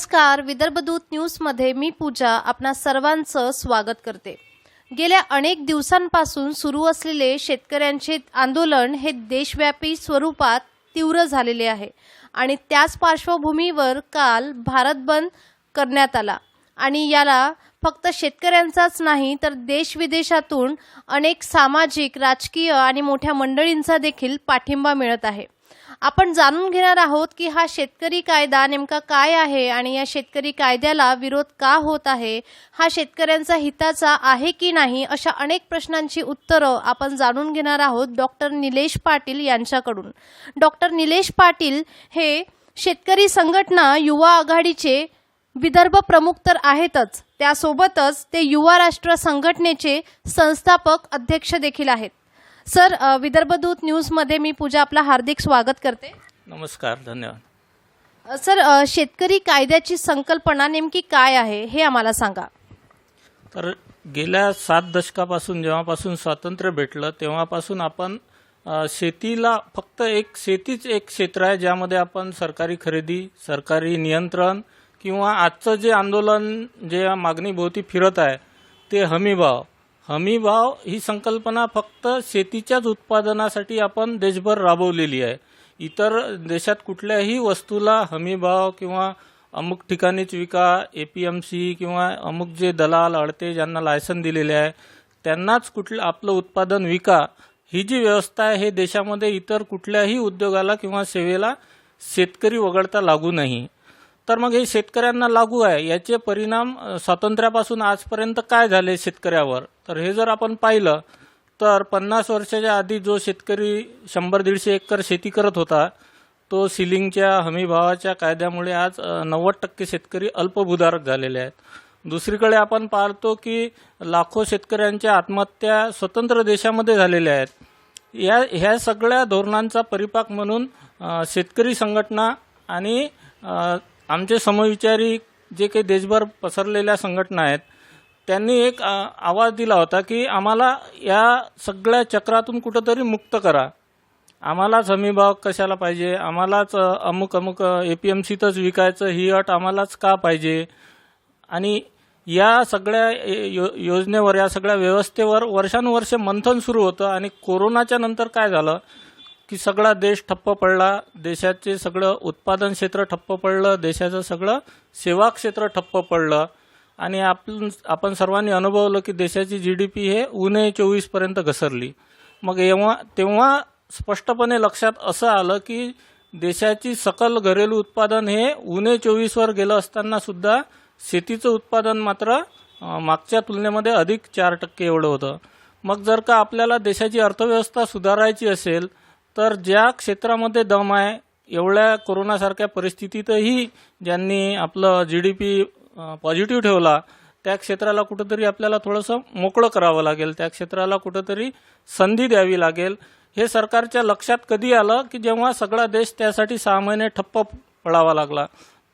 नमस्कार. विदर्भदूत न्यूजमध्ये मी पूजा आपणा सर्वांचं स्वागत करते. गेल्या अनेक दिवसांपासून सुरू असलेले शेतकऱ्यांचे आंदोलन हे देशव्यापी स्वरूपात तीव्र झालेले आहे आणि त्याच पार्श्वभूमीवर काल भारत बंद करण्यात आला. आणि याला फक्त शेतकऱ्यांचाच नाही तर देशविदेशातून अनेक सामाजिक राजकीय आणि मोठ्या मंडळींचा देखील पाठिंबा मिळत आहे. आपण जाणून घेणार आहोत की हा शेतकरी कायदा नेमका काय आहे आणि या शेतकरी कायद्याला विरोध का होत आहे? हा शेतकऱ्यांचा हिताचा आहे की नाही? अशा अनेक प्रश्नांची उत्तरं आपण जाणून घेणार आहोत डॉक्टर निलेश पाटील यांच्याकडून. डॉक्टर निलेश पाटील हे शेतकरी संघटना युवा आघाडीचे विदर्भ प्रमुख तर आहेतच. त्यासोबतच ते युवा राष्ट्र संघटनेचे संस्थापक अध्यक्ष देखील आहेत. सर विदर्भदूत न्यूजमध्ये मी पूजा आपलं हार्दिक स्वागत करते. नमस्कार धन्यवाद. सर शेतकरी कायद्याची संकल्पना नेमकी काय आहे हे आम्हाला सांगा. तर गेल्या सात दशकापासून जेव्हापासून स्वातंत्र्य भेटलं तेव्हापासून आपण शेतीला फक्त एक शेतीच एक क्षेत्र आहे ज्यामध्ये आपण सरकारी खरेदी सरकारी नियंत्रण किंवा आजचं जे आंदोलन जे मागणीभोवती फिरत आहे ते हमीभाव हमीभाव ही संकल्पना फक्त शेतीच्याच उत्पादनासाठी आपण देशभर राबवलेली आहे. इतर देशात कुठल्याही वस्तूला हमीभाव किंवा अमुक ठिकाणीच विका ए पी एम सी किंवा अमुक जे दलाल अडते ज्यांना लायसन दिलेले आहे त्यांनाच कुठलं आपलं उत्पादन विका. ही जी व्यवस्था आहे हे देशामध्ये इतर कुठल्याही उद्योगाला किंवा सेवेला शेतकरी वगळता लागू नाही. तर मग हे शेतकऱ्यांना लागू आहे. याचे परिणाम स्वातंत्र्यापासून आजपर्यंत काय झाले शेतकऱ्यावर? तर हे जर आपण पाहिलं तर पन्नास वर्षाच्या आधी जो शेतकरी शंभर दीडशे एकर शेती करत होता तो सिलिंगच्या हमीभावाच्या कायद्यामुळे आज नव्वद टक्के शेतकरी अल्पभूधारक झालेले आहेत. दुसरीकडे आपण पाहतो की लाखो शेतकऱ्यांच्या आत्महत्या स्वतंत्र देशामध्ये झालेल्या आहेत. या ह्या सगळ्या धोरणांचा परिपाक म्हणून शेतकरी संघटना आणि आमचे समविचारी जे काही देशभर पसरलेल्या संघटना आहेत त्यांनी एक आवाज दिला होता की आम्हाला या सगळ्या चक्रातून कुठंतरी मुक्त करा. आम्हालाच हमीभाव कशाला पाहिजे? आम्हालाच अमुक अमुक ए पी एम सीतच विकायचं ही अट आम्हालाच का पाहिजे? आणि या सगळ्या यो योजनेवर या सगळ्या व्यवस्थेवर वर्षानुवर्षे मंथन सुरू होतं आणि कोरोनाच्या नंतर काय झालं? की सगळा देश ठप्प पडला देशाचे सगळं उत्पादन क्षेत्र ठप्प पडलं देशाचं सगळं सेवा क्षेत्र ठप्प पडलं. आणि आपण आपण सर्वांनी अनुभवलं की देशाची जी डी पी हे उणे चोवीसपर्यंत घसरली. मग एव्हा तेव्हा स्पष्टपणे लक्षात असं आलं की देशाची सकल घरेलू उत्पादन हे उणे चोवीसवर गेलं असताना सुद्धा शेतीचं उत्पादन मात्र मागच्या तुलनेमध्ये अधिक चार टक्के एवढं होतं. मग जर का आपल्याला देशाची अर्थव्यवस्था सुधारायची असेल तर ज्या क्षेत्रामध्ये दम आहे एवढ्या कोरोनासारख्या परिस्थितीतही ज्यांनी आपलं जी डी पी पॉझिटिव्ह ठेवला त्या क्षेत्राला कुठंतरी आपल्याला थोडंसं मोकळं करावं लागेल. त्या क्षेत्राला कुठंतरी संधी द्यावी लागेल. हे सरकारच्या लक्षात कधी आलं की जेव्हा सगळा देश त्यासाठी सहा महिने ठप्प पडावा लागला?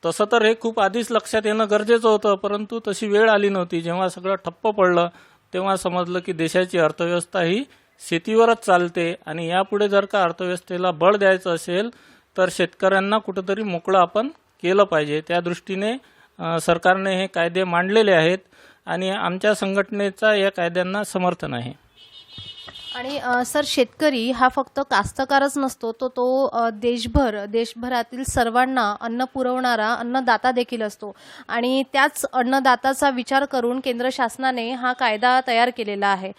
तसं तर हे खूप आधीच लक्षात येणं गरजेचं होतं परंतु तशी वेळ आली नव्हती. जेव्हा सगळं ठप्प पडलं तेव्हा समजलं की देशाची अर्थव्यवस्था ही शेतीवरच चालते आणि यापुढे जर का अर्थव्यवस्थेला बळ द्यायचं असेल तर शेतकऱ्यांना कुठंतरी मोकळं आपण केलं पाहिजे. त्या दृष्टीने सरकारने हे कायदे मांडलेले आहेत आणि आमच्या संघटनेचा या कायद्यांना समर्थन आहे. आणि सर शेतकरी हा फक्त कास्तकारच नसतो तो तो देशभर देशभरातील सर्वांना अन्न पुरवणारा अन्नदाता देखील असतो. आणि त्याच अन्नदाताचा विचार करून केंद्र शासनाने हा कायदा तयार केलेला आहे.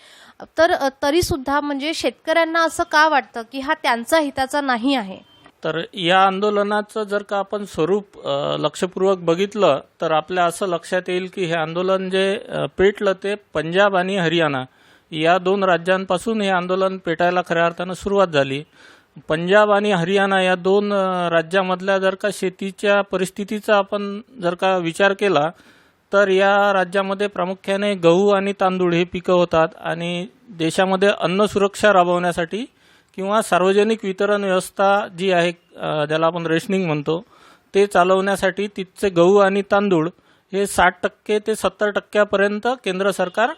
तर तरीसुद्धा म्हणजे शेतकऱ्यांना असं का वाटतं की हा त्यांचा हिताचा नाही आहे? तर या आंदोलनाचं जर का आपण स्वरूप लक्षपूर्वक बघितलं तर आपल्या असं लक्षात येईल की हे आंदोलन जे पेटलं ते पंजाब आणि हरियाणा. या दोन राज्यांपासून हे आंदोलन पेटायला खऱ्या अर्थानं सुरुवात झाली. पंजाब आणि हरियाणा या दोन राज्यामधल्या जर का शेतीच्या परिस्थितीचा आपण जर का विचार केला तर या राज्यामध्ये प्रामुख्याने गहू आणि तांदूळ हे पिकं होतात आणि देशामध्ये अन्न सुरक्षा राबवण्यासाठी किंवा सार्वजनिक वितरण व्यवस्था जी आहे ज्याला आपण रेशनिंग म्हणतो ते चालवण्यासाठी तिथचे गहू आणि तांदूळ हे साठ टक्के ते सत्तर टक्क्यापर्यंत केंद्र सरकार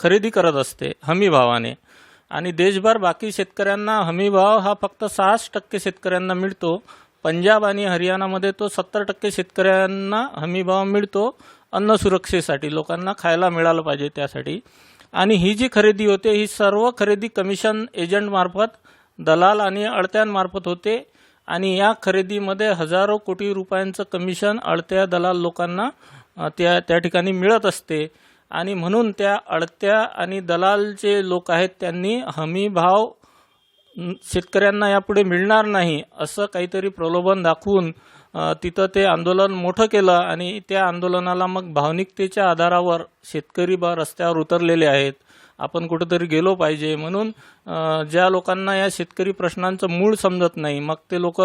खरेदी करत असते हमीभावाने आणि देशभर बाकी शेतकऱ्यांना हमीभाव हा फक्त सहाच टक्के शेतकऱ्यांना मिळतो. पंजाब आणि हरियाणामध्ये तो सत्तर टक्के शेतकऱ्यांना हमीभाव मिळतो. अन्न सुरक्षेसाठी लोकांना खायला मिळालं पाहिजे त्यासाठी. आणि ही जी खरेदी होते ही सर्व खरेदी कमिशन एजंटमार्फत दलाल आणि अडत्यांमार्फत होते. आणि या खरेदीमध्ये हजारो कोटी रुपयांचं कमिशन अडत्या दलाल लोकांना त्या त्या ठिकाणी मिळत असते. आणि म्हणून त्या अडत्या आणि दलाल जे लोक आहेत त्यांनी हमी भाव शेतकऱ्यांना यापुढे मिळणार नाही असं काहीतरी प्रलोभन दाखवून तिथं ते आंदोलन मोठं केलं आणि त्या आंदोलनाला मग भावनिकतेच्या आधारावर शेतकरी बा रस्त्यावर उतरलेले आहेत. आपण कुठंतरी गेलो पाहिजे. म्हणून ज्या लोकांना या शेतकरी प्रश्नांचं मूळ समजत नाही मग ते लोक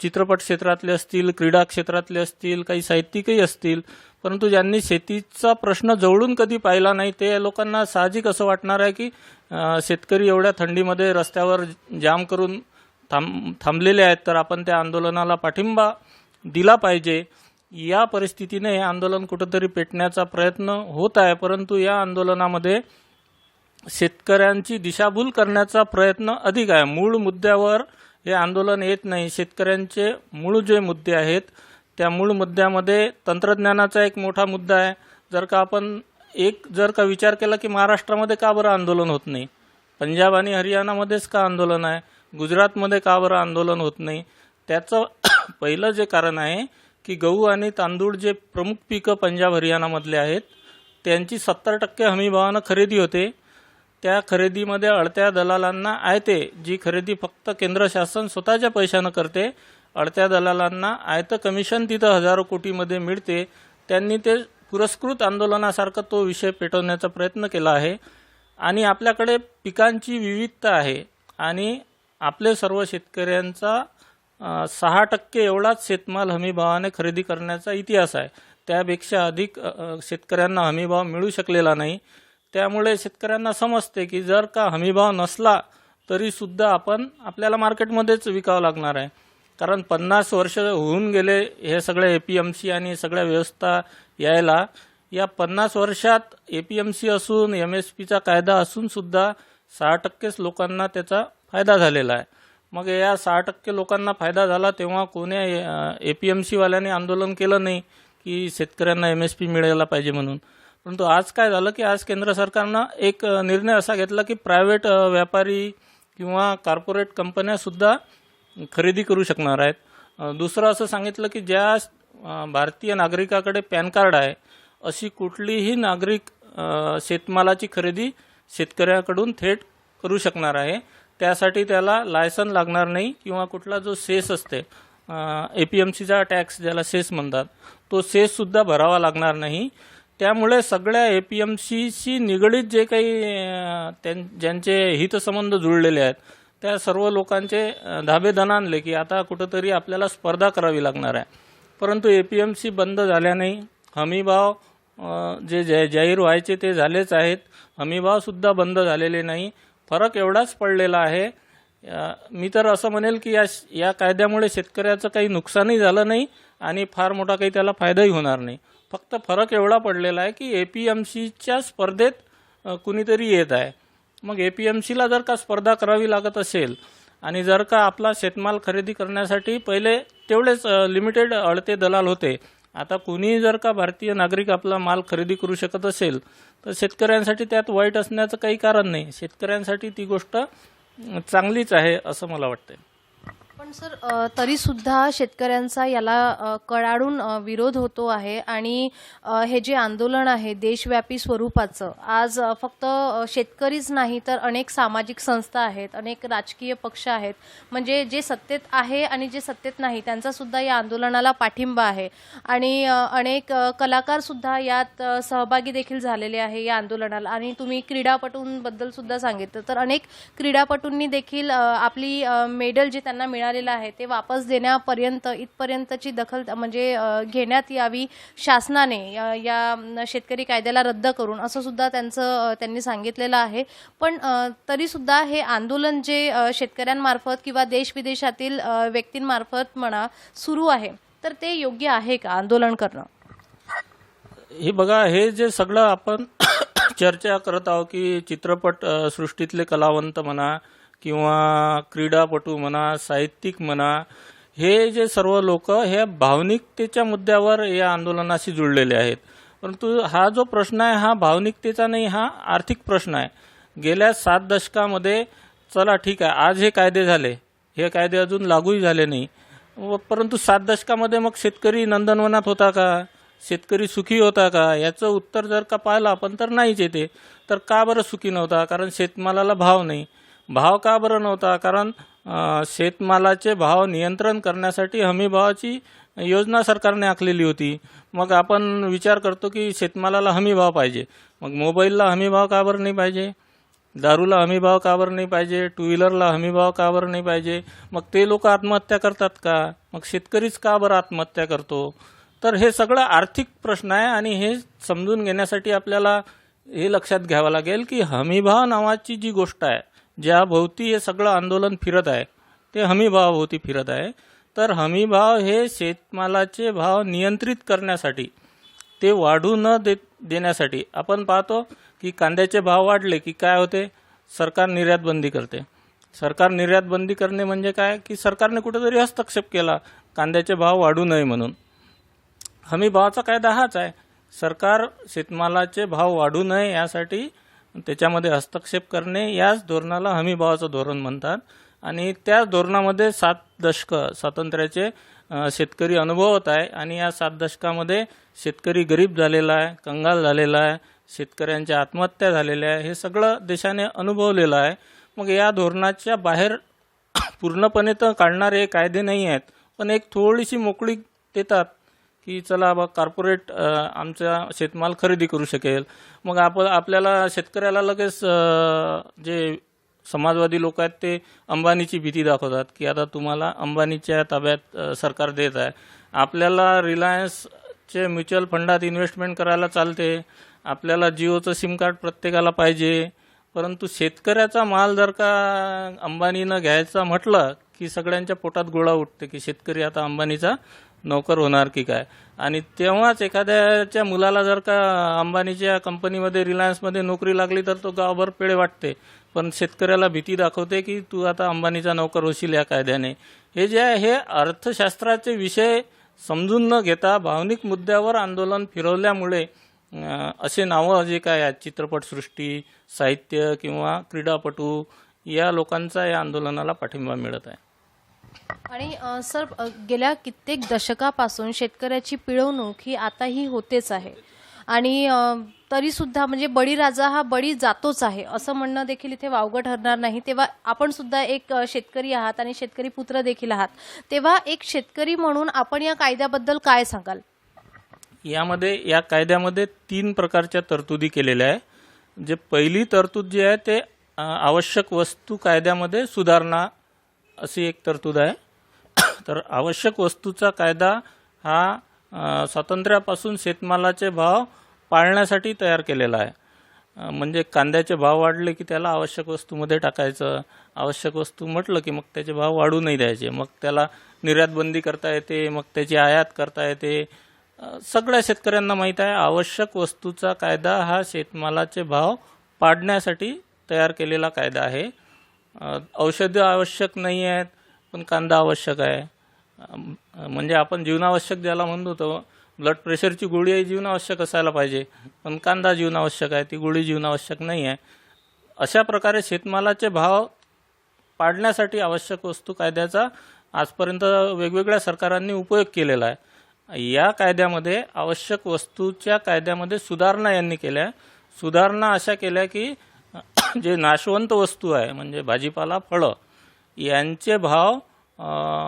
चित्रपट क्षेत्रातले असतील क्रीडा क्षेत्रातले असतील काही साहित्यिकही असतील परंतु ज्यांनी शेतीचा प्रश्न जवळून कधी पाहिला नाही ते लोकांना साहजिक असं वाटणार आहे की शेतकरी एवढ्या थंडीमध्ये रस्त्यावर जाम करून थांब थांबलेले आहेत तर आपण त्या आंदोलनाला पाठिंबा दिला पाहिजे. या परिस्थितीने हे आंदोलन कुठंतरी पेटण्याचा प्रयत्न होत आहे परंतु या आंदोलनामध्ये शेतकऱ्यांची दिशाभूल करण्याचा प्रयत्न अधिक आहे. मूळ मुद्द्यावर हे आंदोलन येत नाही. शेतकऱ्यांचे मूळ जे मुद्दे आहेत त्या मूळ मुद्द्यामध्ये तंत्रज्ञानाचा एक मोठा मुद्दा आहे. जर का आपण एक जर का विचार केला की महाराष्ट्रामध्ये का बरं आंदोलन होत नाही? पंजाब आणि हरियाणामध्येच का आंदोलन आहे? गुजरातमध्ये का बरं आंदोलन होत नाही? त्याचं पहिलं जे कारण आहे की गहू आणि तांदूळ जे प्रमुख पिकं पंजाब हरियाणामधले आहेत त्यांची सत्तर टक्के हमीभावानं खरेदी होते. त्या खरेदीमध्ये अडत्या दलालांना आयते जी खरेदी फक्त केंद्र शासन स्वतःच्या पैशानं करते अडत्या दलालांना आयतं कमिशन तिथं हजारो कोटीमध्ये मिळते. त्यांनी ते पुरस्कृत आंदोलनासारखा तो विषय पेटवण्याचा प्रयत्न केला आहे. आणि आपल्याकडे पिकांची विविधता आहे. आणि आपले सर्व शेतकऱ्यांचा सहा टक्के एवढाच शेतमाल हमीभावाने खरेदी करण्याचा इतिहास आहे. त्यापेक्षा अधिक शेतकऱ्यांना हमीभाव मिळू शकलेला नाही. त्यामुळे शेतकऱ्यांना समजते की जर का हमीभाव नसला तरीसुद्धा आपण आपल्याला मार्केटमध्येच विकावं लागणार आहे. कारण पन्नास वर्ष होऊन गेले हे सगळे ए पी एम सी आणि सगळ्या व्यवस्था यायला. या पन्नास वर्षात ए पी एम सी असून एम एस पीचा कायदा असूनसुद्धा सहा टक्केच लोकांना त्याचा फायदा झालेला आहे. मग या सहा टक्के लोकांना फायदा झाला तेव्हा कोण्या ए पी एम सीवाल्याने आंदोलन केलं नाही की शेतकऱ्यांना एम एस पी मिळायला पाहिजे म्हणून. परंतु आज काय झालं की आज केंद्र सरकारनं एक निर्णय असा घेतला की प्रायव्हेट व्यापारी किंवा कॉर्पोरेट कंपन्यासुद्धा खरेदी करू शकणार आहेत. दुसरं असं सांगितलं की ज्या भारतीय नागरिकाकडे पॅन कार्ड आहे अशी कुठलीही नागरिक शेतमालाची खरेदी शेतकऱ्याकडून थेट करू शकणार आहे. त्यासाठी त्याला लायसन लागणार नाही किंवा कुठला जो सेस असते ए पी एम सीचा टॅक्स ज्याला सेस म्हणतात तो सेससुद्धा भरावा लागणार नाही. त्यामुळे सगळ्या ए पी एम सीशी निगडीत जे काही त्यां- ज्यांचे हितसंबंध जुळलेले आहेत त्या सर्व लोकांचे अ, आणले की आता कुठंतरी आपल्याला स्पर्धा करावी लागणार आहे. परंतु ए पी एम सी बंद झाल्याने हमीभाव जे जा- जाहीर व्हायचे ते झालेच आहेत. हमीभावसुद्धा बंद झालेले नाही. फरक एवढाच पडलेला आहे. मी तर असं म्हणेल की या या कायद्यामुळे शेतकऱ्याचं काही नुकसानही झालं नाही आणि फार मोठा काही त्याला फायदाही होणार नाही. फक्त फरक एवढा पडलेला आहे की ए पी एम सीच्या स्पर्धेत कुणीतरी येत आहे. मग ए पी एम सीला जर का स्पर्धा करावी लागत असेल आणि जर का आपला शेतमाल खरेदी करण्यासाठी पहिले तेवढेच लिमिटेड अडते दलाल होते. आता कुणीही जर का भारतीय नागरिक आपला माल खरेदी करू शकत असेल तर शेतकऱ्यांसाठी त्यात वाईट असण्याचं काही कारण नाही. शेतकऱ्यांसाठी ती गोष्ट चांगलीच आहे असं मला वाटतं पण सर तरीसुद्धा तरी सुद्धा शेतकऱ्यांचा याला कडाडून विरोध होतो आहे आणि हे जे आंदोलन आहे देशव्यापी स्वरूपाचं आज फक्त शेतकरीच नाही तर अनेक सामाजिक संस्था आहेत अनेक राजकीय पक्ष आहेत म्हणजे जे सत्तेत आहे आणि जे सत्तेत नाही त्यांचा सुद्धा या आंदोलनाला पाठिंबा आहे. आणि अनेक कलाकारसुद्धा कलाकार सुद्धा यात सहभागी देखील झालेले आहे या आंदोलनाला. आणि तुम्ही क्रीडापटूंबद्दल सुद्धा सांगितलं तर अनेक क्रीडापटूंनी देखील आपली मेडल जे त्यांना मिळालेलं आहे ते वापस देण्यापर्यंत इथपर्यंतची दखल म्हणजे घेण्यात यावी शासनाने या- या शेतकरी कायद्याला रद्द करून असं सुद्धा त्यांचं त्यांनी सांगितलेलं आहे. पण तरीसुद्धा तरी सुद्धा हे आंदोलन जे शेतकऱ्यांमार्फत किंवा देश विदेशातील व्यक्तींमार्फत म्हणा सुरू आहे. तर ते योग्य आहे का आंदोलन करणं? हे बघा हे जे सगळं आपण चर्चा करत आहोत की चित्रपट सृष्टीतले कलावंत म्हणा किंवा क्रीडापटू म्हणा साहित्यिक म्हणा हे जे सर्व लोक हे भावनिकतेच्या मुद्द्यावर या आंदोलनाशी जुळलेले आहेत. परंतु हा जो प्रश्न आहे हा भावनिकतेचा नाही हा आर्थिक प्रश्न आहे. गेल्या सात दशकामध्ये चला ठीक आहे आज हे कायदे झाले हे कायदे अजून लागूही झाले नाही. व परंतु सात दशकामध्ये मग शेतकरी नंदनवनात होता का? शेतकरी सुखी होता का? याचं उत्तर जर का पाहिलं आपण तर नाहीच येते. तर का बरं सुखी नव्हता? कारण शेतमालाला भाव नाही. भाव का बरं नव्हता? कारण शेतमालाचे भाव नियंत्रण करण्यासाठी हमी भावाची योजना सरकारने आखलेली होती. मग आपण विचार करतो की शेतमालाला हमी भाव पाहिजे. मग मोबाईलला हमी भाव का बरं नाही पाहिजे? दारूला हमी भाव का बरं नाही पाहिजे? टू व्हीलरला हमी भाव का बरं नाही पाहिजे? मग ते लोक आत्महत्या करतात का? मग शेतकरीच का बरं आत्महत्या करतो? तर हे सगळं आर्थिक प्रश्न आहे आणि हे समजून घेण्यासाठी आपल्याला हे लक्षात घ्यावं लागेल की हमीभाव नावाची जी गोष्ट आहे ज्या भोवती हे सगळं आंदोलन फिरत आहे ते हमीभावाभोवती फिरत आहे. तर हमीभाव हे शेतमालाचे भाव नियंत्रित करण्यासाठी ते वाढू न दे देण्यासाठी आपण पाहतो की कांद्याचे भाव वाढले की काय होते? सरकार निर्यात बंदी करते. सरकार निर्यात बंदी करणे म्हणजे काय? की सरकारने कुठेतरी हस्तक्षेप केला कांद्याचे भाव वाढू नये म्हणून. हमी भावाचा कायदा हाच आहे. सरकार शेतमालाचे भाव वाढू नये यासाठी त्याच्यामध्ये हस्तक्षेप करणे याच धोरणाला हमीभावाचं धोरण म्हणतात. आणि त्या धोरणामध्ये सात दशकं स्वातंत्र्याचे शेतकरी अनुभवत आहे. आणि या सात दशकामध्ये शेतकरी गरीब झालेला आहे कंगाल झालेला आहे शेतकऱ्यांच्या आत्महत्या झालेल्या आहे हे सगळं देशाने अनुभवलेलं आहे. मग या धोरणाच्या बाहेर पूर्णपणे तर काढणारे कायदे नाही आहेत पण एक थोडीशी मोकळी देतात. की चला बा कॉर्पोरेट आमचा शेतमाल खरेदी करू शकेल. मग आप आपल्याला शेतकऱ्याला लगेच जे समाजवादी लोक आहेत ते अंबानीची भीती दाखवतात की आता तुम्हाला अंबानीच्या ताब्यात सरकार देत आहे. आपल्याला रिलायन्सचे म्युच्युअल फंडात इन्व्हेस्टमेंट करायला चालते. आपल्याला जिओचं सिम कार्ड प्रत्येकाला पाहिजे. परंतु शेतकऱ्याचा माल जर का अंबानीनं घ्यायचा म्हटलं की सगळ्यांच्या पोटात गोळा उठते की शेतकरी आता अंबानीचा नोकर होणार की काय? आणि तेव्हाच एखाद्याच्या मुलाला जर का अंबानीच्या कंपनीमध्ये रिलायन्समध्ये नोकरी लागली तर तो गावभर पेळे वाटते. पण शेतकऱ्याला भीती दाखवते की तू आता अंबानीचा नोकर होशील या कायद्याने. हे जे आहे हे अर्थशास्त्राचे विषय समजून न घेता भावनिक मुद्द्यावर आंदोलन फिरवल्यामुळे असे नावं जे काय आहेत चित्रपटसृष्टी साहित्य किंवा क्रीडापटू या लोकांचा या आंदोलनाला पाठिंबा मिळत आहे. आणि सर गेल्या कित्येक दशकापासून शेतकऱ्याची पिळवणूक ही आताही होतेच आहे. आणि तरी सुद्धा म्हणजे बळीराजा हा बळी जातोच आहे असं म्हणणं देखील इथे वावगं ठरणार नाही. तेव्हा आपण सुद्धा एक शेतकरी आहात आणि शेतकरी पुत्र देखील आहात. तेव्हा एक शेतकरी म्हणून आपण या कायद्याबद्दल काय सांगाल? यामध्ये या कायद्यामध्ये तीन प्रकारच्या तरतुदी केलेल्या आहे. जे पहिली तरतूद जी आहे ते आवश्यक वस्तू कायद्यामध्ये सुधारणा अशी एक तरतूद आहे. तर आवश्यक वस्तूचा कायदा हा स्वातंत्र्यापासून शेतमालाचे भाव पाळण्यासाठी तयार केलेला आहे. म्हणजे कांद्याचे भाव वाढले की त्याला आवश्यक वस्तूमध्ये टाकायचं. आवश्यक वस्तू म्हटलं की मग त्याचे भाव वाढू नाही द्यायचे. मग त्याला निर्यातबंदी करता येते मग त्याची आयात करता येते. सगळ्या शेतकऱ्यांना माहीत आहे आवश्यक वस्तूचा कायदा हा शेतमालाचे भाव पाडण्यासाठी तयार केलेला कायदा आहे. औषधं आवश्यक नाही आहेत पण कांदा आवश्यक आहे. म्हणजे आपण जीवनावश्यक ज्याला म्हणतो तो ब्लड प्रेशरची गोळी आहे जीवनावश्यक असायला पाहिजे पण कांदा जीवनावश्यक आहे ती गोळी जीवनावश्यक नाही आहे. अशा प्रकारे शेतमालाचे भाव पाडण्यासाठी आवश्यक वस्तू कायद्याचा आजपर्यंत वेगवेगळ्या सरकारांनी उपयोग केलेला आहे. या कायद्यामध्ये आवश्यक वस्तूच्या कायद्यामध्ये सुधारणा यांनी केल्या. सुधारणा अशा केल्या की जे नाशवंत वस्तू आहे म्हणजे भाजीपाला फळं यांचे भाव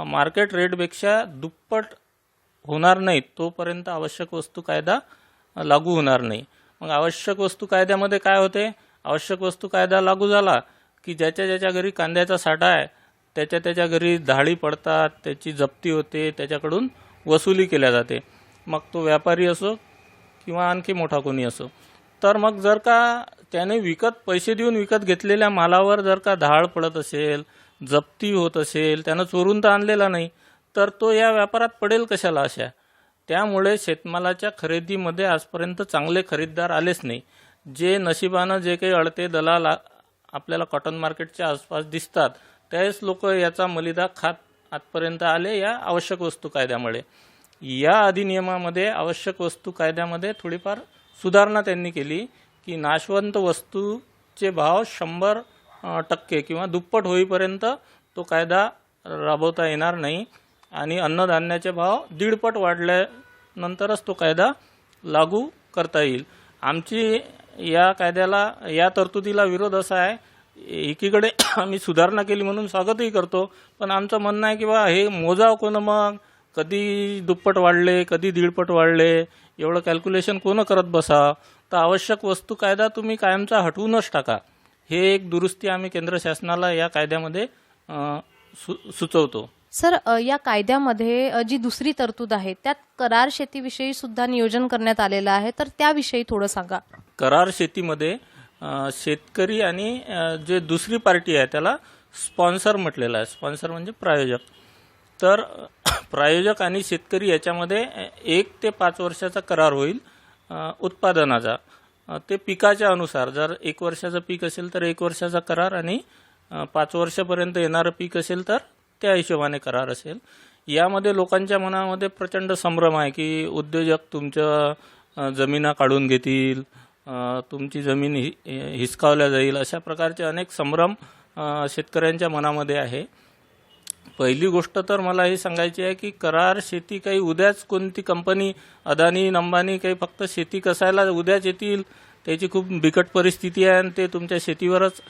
मार्केट रेटपेक्षा दुप्पट होणार नाहीत तोपर्यंत आवश्यक वस्तू कायदा लागू होणार नाही. मग आवश्यक वस्तू कायद्यामध्ये काय होते? आवश्यक वस्तू कायदा लागू झाला की ज्याच्या ज्याच्या घरी कांद्याचा साठा आहे त्याच्या त्याच्या घरी धाडी पडतात त्याची जप्ती होते त्याच्याकडून वसुली केल्या जाते. मग तो व्यापारी असो किंवा आणखी मोठा कोणी असो. तर मग जर का त्याने विकत पैसे देऊन विकत घेतलेल्या मालावर जर का धाळ पडत असेल जप्ती होत असेल त्यानं चोरून तर आणलेला नाही तर तो या व्यापारात पडेल कशाला अशा? त्यामुळे शेतमालाच्या खरेदीमध्ये आजपर्यंत चांगले खरेदीदार आलेच नाही. जे नशिबानं जे काही अडते दलाल आपल्याला कॉटन मार्केटच्या आसपास दिसतात त्यावेळेस लोक याचा मलिदा खात आजपर्यंत आले या आवश्यक वस्तू कायद्यामुळे. या अधिनियमामध्ये आवश्यक वस्तू कायद्यामध्ये थोडीफार सुधारणा त्यांनी केली. की नाशवंत वस्तूचे भाव शंभर टक्के किंवा दुप्पट होईपर्यंत तो कायदा राबवता येणार नाही आणि अन्नधान्याचे भाव दीडपट वाढल्यानंतरच तो कायदा लागू करता येईल. आमची या कायद्याला या तरतुदीला विरोध असा आहे एकीकडे आम्ही सुधारणा केली म्हणून स्वागतही करतो पण आमचं म्हणणं आहे की बा हे मोजाव कोण मग? कधी दुप्पट वाढले कधी दीडपट वाढले? एवढं कॅल्क्युलेशन कोण करत बसा? तर आवश्यक वस्तू कायदा तुम्ही कायमचा हटवूनच टाका. हे एक दुरुस्ती आम्ही केंद्र शासनाला या कायद्यामध्ये सु सुचवतो. सर या कायद्यामध्ये जी दुसरी तरतूद आहे त्यात करार शेतीविषयी सुद्धा नियोजन करण्यात आलेलं आहे. तर त्याविषयी थोडं सांगा. करार शेतीमध्ये शेतकरी आणि जे दुसरी पार्टी आहे त्याला स्पॉन्सर म्हटलेलं आहे. स्पॉन्सर म्हणजे प्रायोजक. तर प्रायोजक आणि शेतकरी याच्यामध्ये एक ते पाच वर्षाचा करार होईल. उत्पादनाचा. ते पिकाच्या अनुसार जर एक वर्षाचं पीक असेल तर एक वर्षाचा करार आणि पाच वर्षापर्यंत येणारं पीक असेल तर त्या हिशोबाने करार असेल. यामध्ये लोकांच्या मनामध्ये प्रचंड संभ्रम आहे की उद्योजक तुमच्या जमिना काढून घेतील तुमची जमीन हि हिसकावल्या जाईल अशा प्रकारचे अनेक संभ्रम शेतकऱ्यांच्या मनामध्ये आहे. पहिली गोष्ट तर मला हे सांगायची आहे की करार शेती काही उद्याच कोणती कंपनी अदानी अंबानी काही फक्त शेती कसायला उद्याच येतील त्याची खूप बिकट परिस्थिती आहे आणि ते तुमच्या शेतीवरच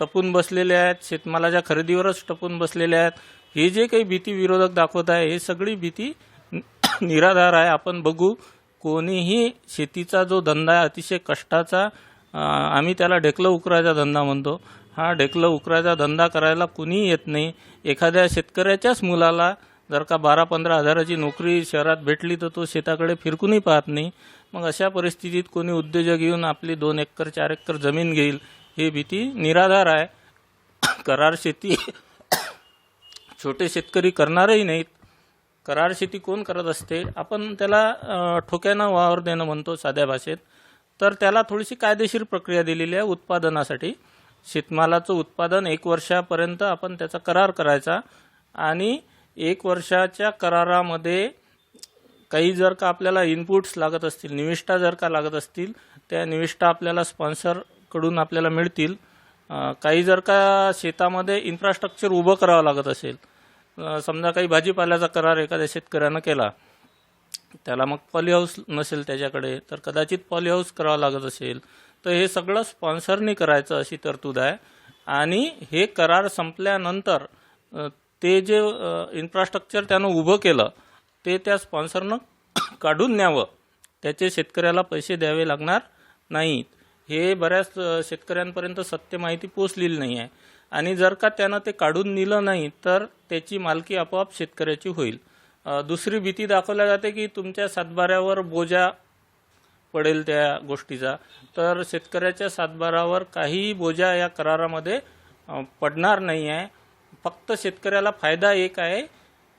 टपून बसलेले आहेत शेतमालाच्या खरेदीवरच टपून बसलेले आहेत. हे जे काही भीती विरोधक दाखवत आहे हे सगळी भीती निराधार आहे. आपण बघू कोणीही शेतीचा जो धंदा आहे अतिशय कष्टाचा आम्ही त्याला ढेकलं उकरायचा धंदा म्हणतो. हा ढेकलं उकरायचा धंदा करायला कुणीही येत नाही. एखाद्या शेतकऱ्याच्याच मुलाला जर का बारा पंधरा हजाराची नोकरी शहरात भेटली तर तो शेताकडे फिरकूनही पाहत नाही. मग अशा परिस्थितीत कोणी उद्योजक येऊन आपली दोन एकर चार एकर जमीन घेईल ही भीती निराधार आहे. करार शेती छोटे शेतकरी करणारही नाहीत. करार शेती कोण करत असते? आपण त्याला ठोक्यानं वावर देणं म्हणतो साध्या भाषेत. तर त्याला थोडीशी कायदेशीर प्रक्रिया दिलेली आहे उत्पादनासाठी. शेतमालाचं उत्पादन एक वर्षापर्यंत आपण त्याचा करार करायचा. आणि एक वर्षाच्या करारामध्ये काही जर का आपल्याला इनपुट्स लागत असतील निविष्ठा जर का लागत असतील त्या निविष्ठा आपल्याला स्पॉन्सरकडून आपल्याला मिळतील. काही जर का शेतामध्ये इन्फ्रास्ट्रक्चर उभं करावं लागत असेल समजा काही भाजीपाल्याचा करार एखाद्या शेतकऱ्यानं केला त्याला मग पॉलीहाऊस नसेल त्याच्याकडे तर कदाचित पॉलीहाऊस करावं लागत असेल. तर हे सगळं स्पॉन्सरनी करायचं अशी तरतूद आहे. आणि हे करार संपल्यानंतर ते जे इन्फ्रास्ट्रक्चर त्यानं उभं केलं ते त्या स्पॉन्सरनं काढून न्यावं. त्याचे शेतकऱ्याला पैसे द्यावे लागणार नाहीत. हे बऱ्याच शेतकऱ्यांपर्यंत सत्य माहिती पोचलेली नाही आहे. आणि जर का त्यानं ते काढून नेलं नाही तर त्याची मालकी आपोआप शेतकऱ्याची होईल. दुसरी भीती दाखवल्या जाते की तुमच्या सातबाऱ्यावर बोजा पडेल त्या गोष्टीचा. तर शेतकऱ्याच्या सातबारावर काहीही बोजा या करारामध्ये पडणार नाही आहे. फक्त शेतकऱ्याला फायदा एक आहे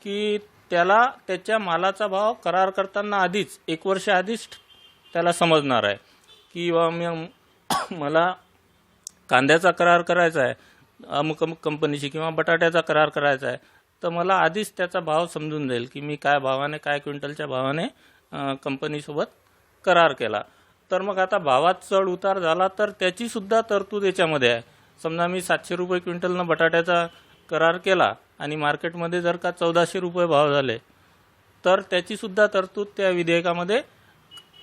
की त्याला त्याच्या मालाचा भाव करार करताना आधीच एक वर्ष आधीच त्याला समजणार आहे की बा मी मला कांद्याचा करार करायचा आहे अमुक अमुक कंपनीशी किंवा बटाट्याचा करार करायचा आहे तर मला आधीच त्याचा भाव समजून जाईल की मी काय भावाने काय क्विंटलच्या भावाने कंपनीसोबत करार केला. तर मग आता भावात चढ उतार झाला तर त्याचीसुद्धा तरतूद याच्यामध्ये आहे. समजा मी सातशे रुपये क्विंटलनं बटाट्याचा करार केला आणि मार्केटमध्ये जर का चौदाशे रुपये भाव झाले तर त्याचीसुद्धा तरतूद त्या विधेयकामध्ये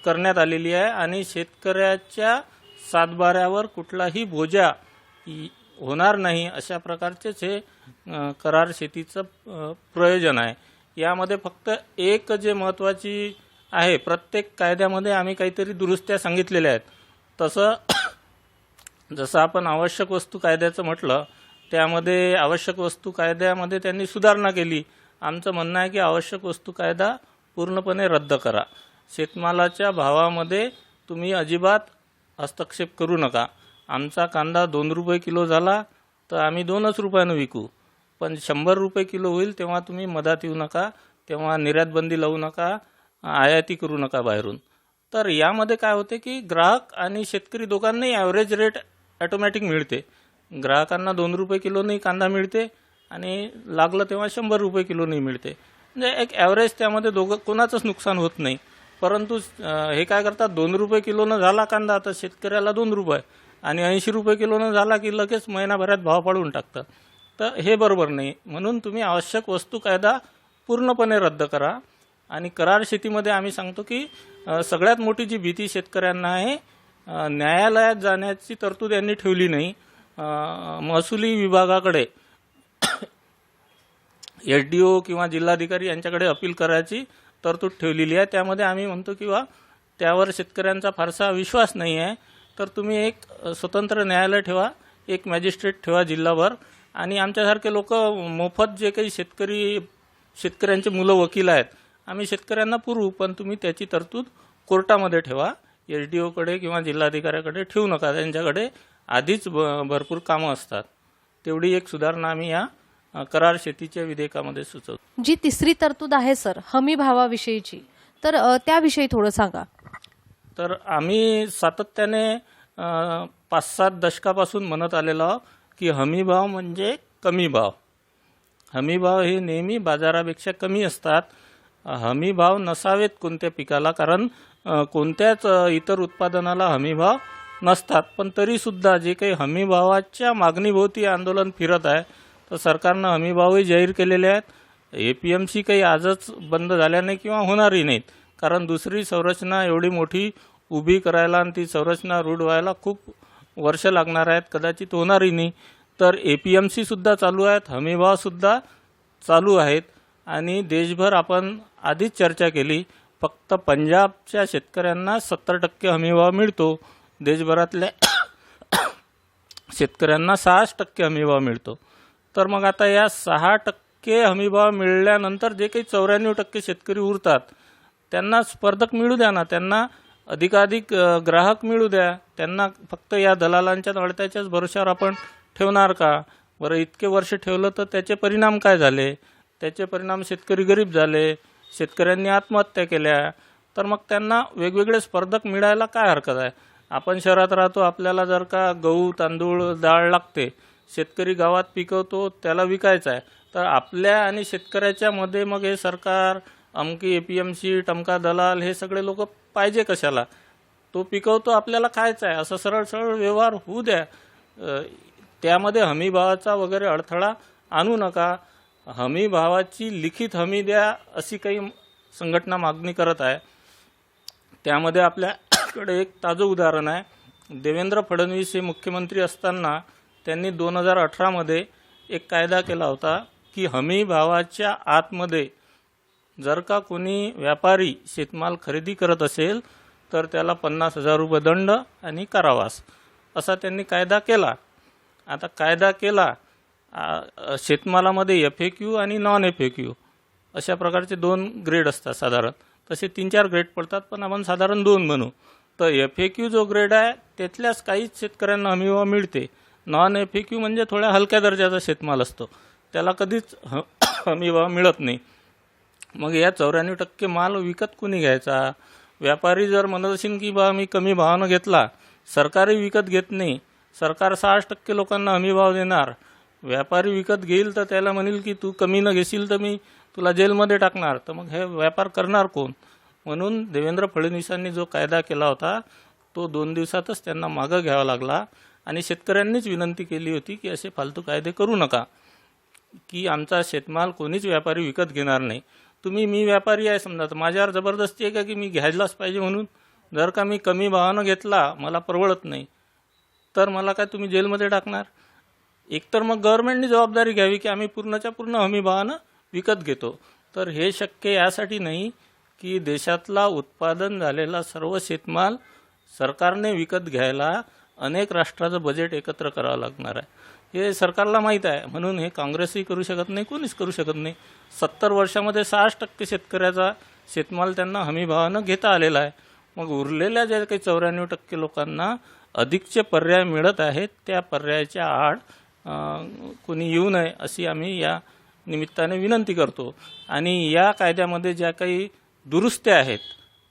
करण्यात आलेली आहे आणि शेतकऱ्याच्या सातबाऱ्यावर कुठलाही बोजा होणार नाही अशा प्रकारचेच हे करार शेतीचं प्रयोजन आहे. यामध्ये फक्त एक जे महत्त्वाची आहे. प्रत्येक कायद्यामध्ये आम्ही काहीतरी दुरुस्त्या सांगितलेल्या आहेत. तसं जसं आपण आवश्यक वस्तू कायद्याचं म्हटलं त्यामध्ये आवश्यक वस्तू कायद्यामध्ये त्यांनी सुधारणा केली. आमचं म्हणणं आहे की आवश्यक वस्तू कायदा पूर्णपणे रद्द करा. शेतमालाच्या भावामध्ये तुम्ही अजिबात हस्तक्षेप करू नका. आमचा कांदा दोन रुपये किलो झाला तर आम्ही दोनच रुपयानं विकू. पण शंभर रुपये किलो होईल तेव्हा तुम्ही मधात येऊ नका तेव्हा निर्यातबंदी लावू नका. आयाती करू नका बाहेरून. तर यामध्ये काय होते की ग्राहक आणि शेतकरी दोघांनाही ॲव्हरेज रेट ॲटोमॅटिक मिळते. ग्राहकांना दोन रुपये किलोनी कांदा मिळते आणि लागलं तेव्हा शंभर रुपये किलोनी मिळते. म्हणजे एक ॲव्हरेज त्यामध्ये दोघं कोणाचंच नुकसान होत नाही. परंतु हे काय करतात दोन रुपये किलोनं झाला कांदा तर शेतकऱ्याला दोन रुपये आणि ऐंशी रुपये किलोनं झाला की लगेच महिनाभरात भाव पाडून टाकतात. तर हे बरोबर नाही. म्हणून तुम्ही आवश्यक वस्तू कायदा पूर्णपणे रद्द करा. आणि करार शेतीमध्ये आम्ही सांगतो की सगळ्यात मोठी जी भीती शेतकऱ्यांना आहे न्यायालयात जाण्याची तरतूद यांनी ठेवली नाही. महसुली विभागाकडे एस डी ओ किंवा जिल्हाधिकारी यांच्याकडे अपील करायची तरतूद ठेवलेली आहे. त्यामध्ये आम्ही म्हणतो किंवा त्यावर शेतकऱ्यांचा फारसा विश्वास नाही आहे. तर तुम्ही एक स्वतंत्र न्यायालय ठेवा एक मॅजिस्ट्रेट ठेवा जिल्हाभर. आणि आमच्यासारखे लोक मोफत जे काही शेतकरी शेतकऱ्यांचे मुलं वकील आहेत आम्ही शेतकऱ्यांना पुरवू पण तुम्ही त्याची तरतूद कोर्टामध्ये ठेवा. एस डी ओकडे किंवा जिल्हाधिकाऱ्याकडे ठेवू नका. त्यांच्याकडे आधीच ब भरपूर कामं असतात. तेवढी एक सुधारणा आम्ही या करार शेतीच्या विधेयकामध्ये सुचवतो. जी तिसरी तरतूद आहे सर हमी भावाविषयीची तर त्याविषयी थोडं सांगा. तर आम्ही सातत्याने पाच सात दशकापासून म्हणत आलेलो आहोत की हमी भाव म्हणजे कमी भाव. हमी भाव हे नेहमी बाजारापेक्षा कमी असतात. हमी भाव नसावेत कोणत्या पिकाला कारण कोणत्याच इतर उत्पादनाला हमीभाव नसतात. पण तरीसुद्धा जे काही हमीभावाच्या मागणीभोवती आंदोलन फिरत आहे तर सरकारनं हमीभावही जाहीर केलेले आहेत. ए पी एम सी काही आजच बंद झाल्या नाही किंवा होणारही नाहीत. कारण दुसरी संरचना एवढी मोठी उभी करायला आणि ती संरचना रूढ व्हायला खूप वर्ष लागणार आहेत. कदाचित होणारही नाही. तर ए पी एम सीसुद्धा चालू आहेत हमीभावसुद्धा चालू आहेत. आणि देशभर आपण आधीच चर्चा केली फक्त पंजाबच्या शेतकऱ्यांना सत्तर टक्के हमीभाव मिळतो. देशभरातल्या शेतकऱ्यांना सहाच टक्के हमीभाव मिळतो. तर मग आता या सहा टक्के हमीभाव मिळाल्यानंतर जे काही चौऱ्याण्णव टक्के शेतकरी उरतात त्यांना स्पर्धक मिळू द्या ना त्यांना अधिकाधिक ग्राहक मिळू द्या. त्यांना फक्त या दलालांच्या अडत्याच्याच भरोश्यावर आपण ठेवणार का? बरं इतके वर्ष ठेवलं तर त्याचे परिणाम काय झाले? त्याचे परिणाम शेतकरी गरीब झाले शेतकऱ्यांनी आत्महत्या केल्या. तर मग त्यांना वेगवेगळे स्पर्धक मिळायला काय हरकत आहे? आपण शहरात राहतो आपल्याला जर का गहू तांदूळ डाळ लागते शेतकरी गावात पिकवतो त्याला विकायचं आहे. तर आपल्या आणि शेतकऱ्याच्या मध्ये मग हे सरकार अमकी ए पी एम सी टमका दलाल हे सगळे लोक पाहिजे कशाला? तो पिकवतो आपल्याला खायचा आहे. असं सरळ सरळ व्यवहार होऊ द्या. त्यामध्ये हमीभावाचा वगैरे अडथळा आणू नका. हमी भावाची लिखित हमी द्या अशी काही संघटना मागणी करत आहे. त्यामध्ये आपल्याकडे एक ताजं उदाहरण आहे. देवेंद्र फडणवीस हे मुख्यमंत्री असताना त्यांनी दोन हजार अठरामध्ये एक कायदा केला होता की हमी भावाच्या आतमध्ये जर का कोणी व्यापारी शेतमाल खरेदी करत असेल तर त्याला पन्नास हजार रुपये दंड आणि कारावास असा त्यांनी कायदा केला. आता कायदा केला शेतमालामध्ये एफ ए क्यू आणि नॉन एफ ए क्यू अशा प्रकारचे दोन ग्रेड असतात साधारण. तसे तीन चार ग्रेड पडतात पण आपण साधारण दोन म्हणू. तर एफ ए क्यू जो ग्रेड आहे त्यातल्याच काहीच शेतकऱ्यांना हमीभाव मिळते. नॉन एफ ए क्यू म्हणजे थोड्या हलक्या दर्जाचा शेतमाल असतो. त्याला कधीच ह हमीभाव मिळत नाही. मग या चौऱ्याण्णव टक्के माल विकत कुणी घ्यायचा? व्यापारी जर म्हणत असेल की बा मी कमी भावानं घेतला सरकारही विकत घेत नाही. सरकार सहाच टक्के लोकांना हमीभाव देणार. व्यापारी विकत घेईल तर त्याला म्हणेल की तू कमी न घेशील तर मी तुला जेलमध्ये टाकणार. तर मग हे व्यापार करणार कोण? म्हणून देवेंद्र फडणवीसांनी जो कायदा केला होता तो दोन दिवसातच त्यांना मागं घ्यावा लागला आणि शेतकऱ्यांनीच विनंती केली होती की असे फालतू कायदे करू नका. की आमचा शेतमाल कोणीच व्यापारी विकत घेणार नाही. तुम्ही मी व्यापारी आहे समजा तर माझ्यावर जबरदस्ती आहे का की मी घ्यायलाच पाहिजे म्हणून? जर का मी कमी भावानं घेतला मला परवडत नाही. तर मला काय तुम्ही जेलमध्ये टाकणार? एकतर मग गव्हर्नमेंटनी जबाबदारी घ्यावी की आम्ही पूर्णच्या पूर्ण हमीभावानं विकत घेतो. तर हे शक्य यासाठी नाही की देशातला उत्पादन झालेला सर्व शेतमाल सरकारने विकत घ्यायला अनेक राष्ट्राचं बजेट एकत्र करावं लागणार आहे. हे सरकारला माहीत आहे. म्हणून हे काँग्रेसही करू शकत नाही कोणीच करू शकत नाही. सत्तर वर्षामध्ये सहाच टक्के शेतकऱ्याचा शेतमाल त्यांना हमीभावानं घेता आलेला आहे. मग उरलेल्या ज्या काही चौऱ्याण्णव टक्के लोकांना अधिकचे पर्याय मिळत आहेत त्या पर्यायाच्या आड कोणी येऊ नये अशी आम्ही या निमित्ताने विनंती करतो. आणि या कायद्यामध्ये ज्या काही दुरुस्त्या आहेत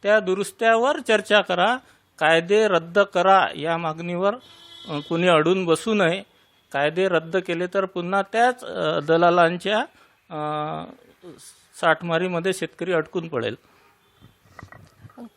त्या दुरुस्त्यावर चर्चा करा कायदे रद्द करा या मागणीवर कुणी कोणी अडून बसू नये. कायदे रद्द केले तर पुन्हा त्याच दलालांच्या साठमारीमध्ये शेतकरी अडकून पडेल.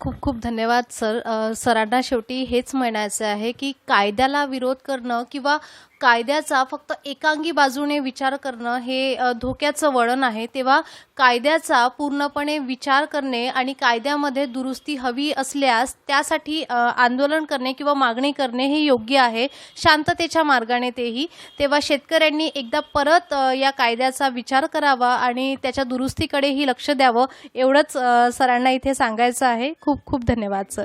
खूप खूप धन्यवाद सर. सरांना शेवटी हेच म्हणायचं आहे की कायद्याला विरोध करणं किंवा कायद्याचा फक्त एकांगी बाजूने विचार करणं हे धोक्याचं वळण आहे. तेव्हा कायद्याचा पूर्णपणे विचार करणे आणि कायद्यामध्ये दुरुस्ती हवी असल्यास त्यासाठी आंदोलन करणे किंवा मागणी करणे हे योग्य आहे शांततेच्या मार्गाने तेही. तेव्हा शेतकऱ्यांनी एकदा परत या कायद्याचा विचार करावा आणि त्याच्या दुरुस्तीकडेही लक्ष द्यावं एवढंच सरांना इथे सांगायचं आहे. खूप खूप धन्यवाद सर.